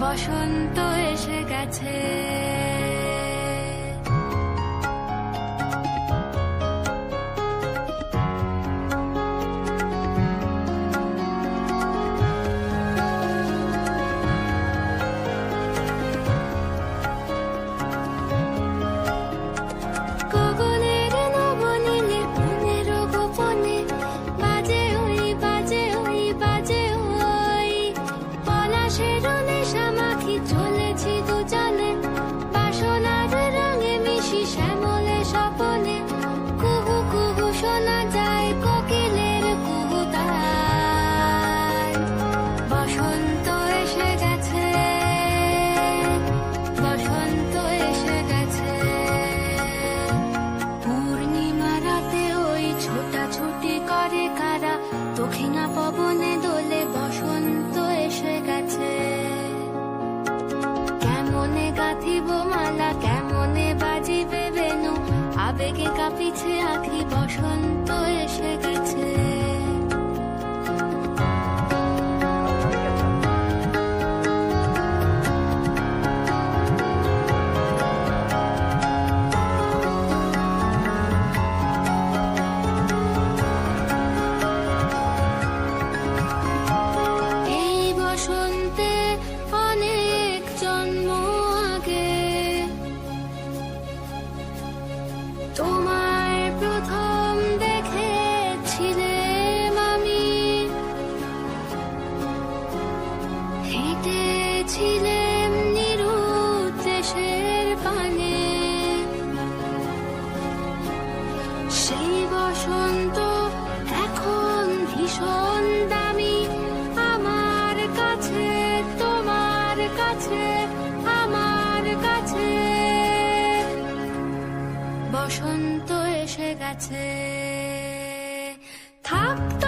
বসন্ত এসে গেছে। পবনে দোলে বসন্ত এসে গেছে। কেমনে মালা কেমনে বাজিবে বেনু আবেগে কাঁপিছে আখি বসন্ত। নিরুদ্দেশের পানে। সেই বসন্ত এখন ভীষণ দামি। আমার কাছে, তোমার কাছে, আমার কাছে। বসন্ত এসে গেছে। থাকতো